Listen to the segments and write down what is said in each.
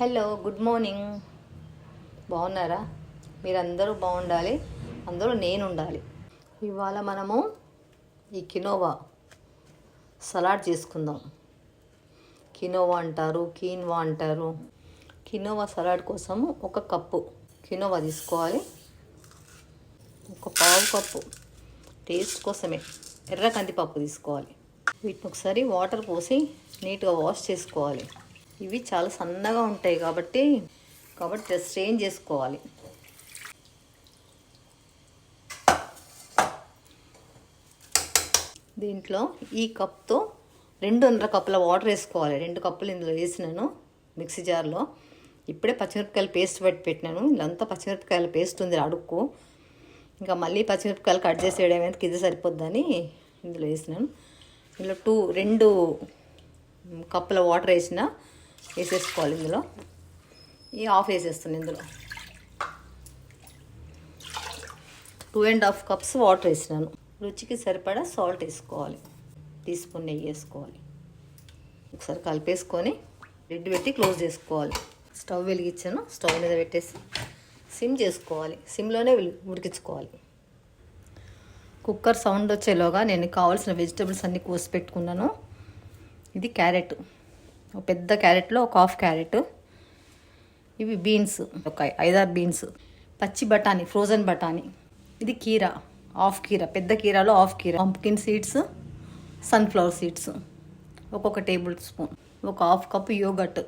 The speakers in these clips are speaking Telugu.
Hello good morning. బాగున్నారా? మీరందరూ బాగుండాలి. అందరూ నేను ఉండాలి ఇవాళ మనము ఈ కినోవా సలాడ్ చేసుకుందాం. కినోవా అంటారు కీన్వా అంటారు. కినోవా సలాడ్ కోసము ఒక కప్పు కినోవా తీసుకోవాలి. ఒక పావు కప్పు టేస్ట్ కోసమే ఎర్ర కందిపప్పు తీసుకోవాలి. వీటిని ఒకసారి వాటర్ పోసి నీట్గా వాష్ చేసుకోవాలి. ఇవి చాలా సన్నగా ఉంటాయి కాబట్టి కాబట్టి స్ట్రెయిన్ చేసుకోవాలి. దీంట్లో ఈ కప్తో రెండున్నర కప్పుల వాటర్ వేసుకోవాలి. రెండు కప్పులు ఇందులో వేసినాను మిక్సీ జార్లో. ఇప్పుడే పచ్చిమిరపకాయలు పేస్ట్ పెట్టి పెట్టినాను. ఇదంతా పచ్చిమిరపకాయల పేస్ట్ ఉంది అడుక్కు. ఇంకా మళ్ళీ పచ్చిమిరపకాయలు కట్ చేసి వేయడం కింద సరిపోద్దని ఇందులో వేసినాను. ఇందులో టూ రెండు కప్పుల వాటర్ వేసిన వేసేసుకోవాలి ఇందులో. ఈ ఆఫ్ వేసేస్తాను ఇందులో. Two and half cups water వేసినాను. రుచికి సరిపడా సాల్ట్ వేసుకోవాలి. టీ స్పూన్ నెయ్యి వేసుకోవాలి. ఒకసారి కలిపేసుకొని రెడ్ పెట్టి క్లోజ్ చేసుకోవాలి. స్టవ్ వెలిగించాను. స్టవ్ మీద పెట్టేసి సిమ్ చేసుకోవాలి. సిమ్లోనే ఉడికించుకోవాలి. కుక్కర్ సౌండ్ వచ్చేలోగా నేను కావాల్సిన వెజిటబుల్స్ అన్నీ కోసి పెట్టుకున్నాను. ఇది క్యారెట్. పెద్ద క్యారెట్లో ఒక హాఫ్ క్యారెట్. ఇవి బీన్స్ ఒక ఐదారు బీన్స్. పచ్చి బఠానీ ఫ్రోజన్ బఠానీ. ఇది కీరా హాఫ్ కీరా పెద్ద కీరాలో హాఫ్ కీరా. Pumpkin seeds sunflower seeds. ఒక్కొక్క టేబుల్ స్పూన్. ఒక half cup yogurt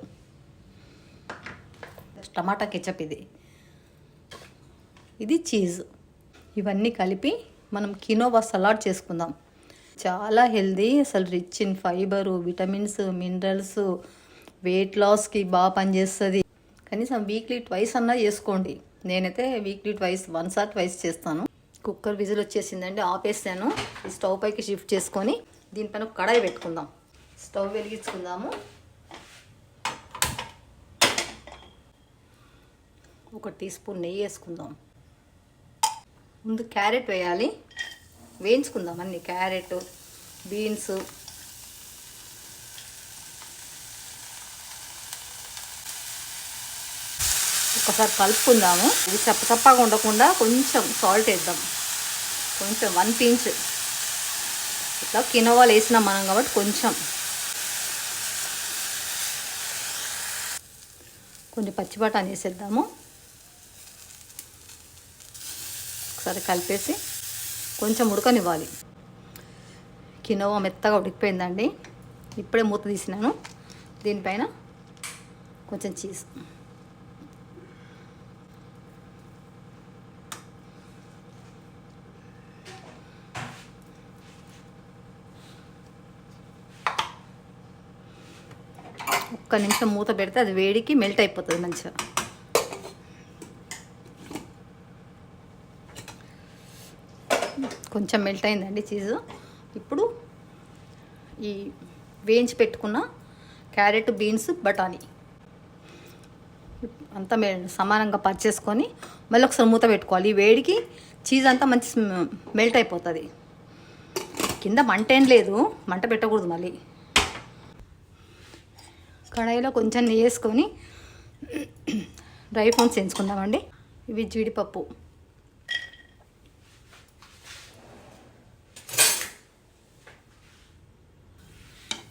tomato ketchup ఇది. ఇది చీజ్. ఇవన్నీ కలిపి మనం కినోవా సలాడ్ చేసుకుందాం. చాలా హెల్దీ అసలు rich in fibre vitamins minerals weight లాస్కి బాగా పనిచేస్తుంది కనీసం వీక్లీ ట్వైస్ అన్నా చేసుకోండి. నేనైతే weekly twice once or twice చేస్తాను. కుక్కర్ విజిల్ వచ్చేసిందండి ఆపేసాను. ఈ స్టవ్ పైకి షిఫ్ట్ చేసుకొని దీనిపైన కడాయి పెట్టుకుందాం. స్టవ్ వెలిగించుకుందాము. ఒక టీ స్పూన్ నెయ్యి వేసుకుందాం. ముందు క్యారెట్ వేయాలి. వేయించుకుందాం అన్ని క్యారెట్ బీన్స్. ఒకసారి కలుపుకుందాము. ఇది చప్ప చప్పగా ఉండకుండా కొంచెం సాల్ట్ వేద్దాం. కొంచెం వన్ పించ్. ఇట్లా కినోవాలు వేసినాం మనం కాబట్టి కొంచెం. కొన్ని పచ్చి వేసేద్దాము. ఒకసారి కలిపేసి కొంచెం ఉడకనివ్వాలి. కినోవా మెత్తగా ఉడికిపోయిందండి. ఇప్పుడే మూత తీసినాను. దీనిపైన కొంచెం చీజ్. ఒక్క నిమిషం మూత పెడితే అది వేడికి మెల్ట్ అయిపోతుంది మంచిగా. కొంచెం మెల్ట్ అయిందండి చీజు ఇప్పుడు ఈ వేయించి పెట్టుకున్న క్యారెట్ బీన్స్ బఠానీ. అంతా మే సమానంగా పర్చేసుకొని మళ్ళీ ఒకసారి మూత పెట్టుకోవాలి. ఈ వేడికి చీజ్ అంతా మంచి మెల్ట్ అయిపోతుంది. కింద మంట ఏం లేదు. మంట పెట్టకూడదు మళ్ళీ. కడాయిలో కొంచెం నెయ్యి వేసుకొని డ్రై ఫ్రూట్స్ వేయించుకుందామండి. ఇవి జీడిపప్పు.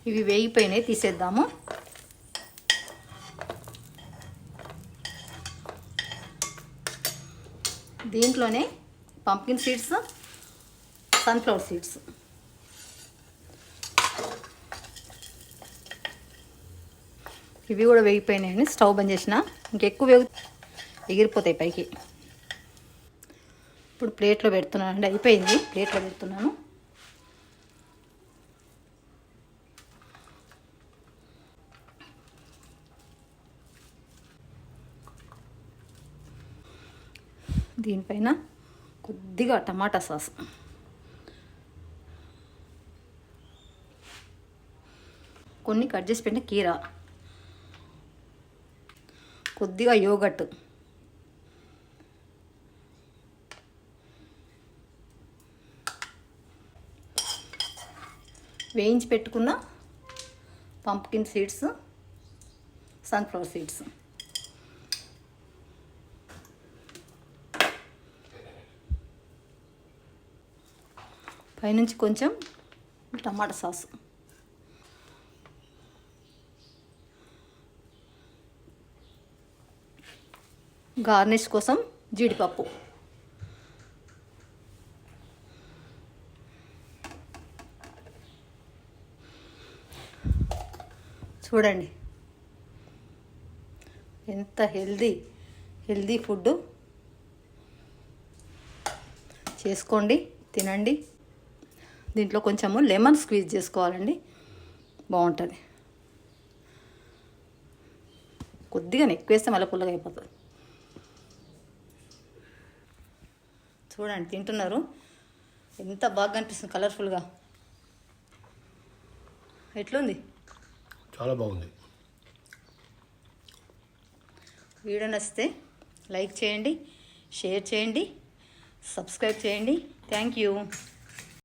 ఇవి వేగిపోయినాయి తీసేద్దాము. దీంట్లోనే పంకిన్ సీడ్స్ సన్ఫ్లవర్ సీడ్స్. ఇవి కూడా వేగిపోయినాయండి స్టవ్ బంద్ చేసిన. ఇంకెక్కువ వేగు ఎగిరిపోతాయి పైకి. ఇప్పుడు ప్లేట్లో పెడుతున్నాను అండి అయిపోయింది. ప్లేట్లో పెడుతున్నాను. దీనిపైన కొద్దిగా టమాటా సాస్. కొన్ని కట్ చేసి పెట్టిన కీర. కొద్దిగా యోగట్ వేయించి పెట్టుకున్న పంప్కిన్ సీడ్స్ సన్ఫ్లవర్ సీడ్స్. పైనుంచి కొంచెం టమాటా సాస్. గార్నిష్ కోసం జీడిపప్పు. చూడండి. ఎంత హెల్దీ హెల్దీ ఫుడ్ చేసుకోండి తినండి. దీంట్లో కొంచెము లెమన్ స్క్వీజ్ చేసుకోవాలండి. బాగుంటుంది. కొద్దిగా ఎక్కువ వేస్తే మళ్ళీ పుల్లగా అయిపోతుంది. చూడండి తింటున్నారు. ఎంత బాగా అనిపిస్తుంది కలర్ఫుల్గా. ఎట్లుంది? చాలా బాగుంది. వీడియో నచ్చితే లైక్ చేయండి షేర్ చేయండి సబ్స్క్రైబ్ చేయండి. Thank you.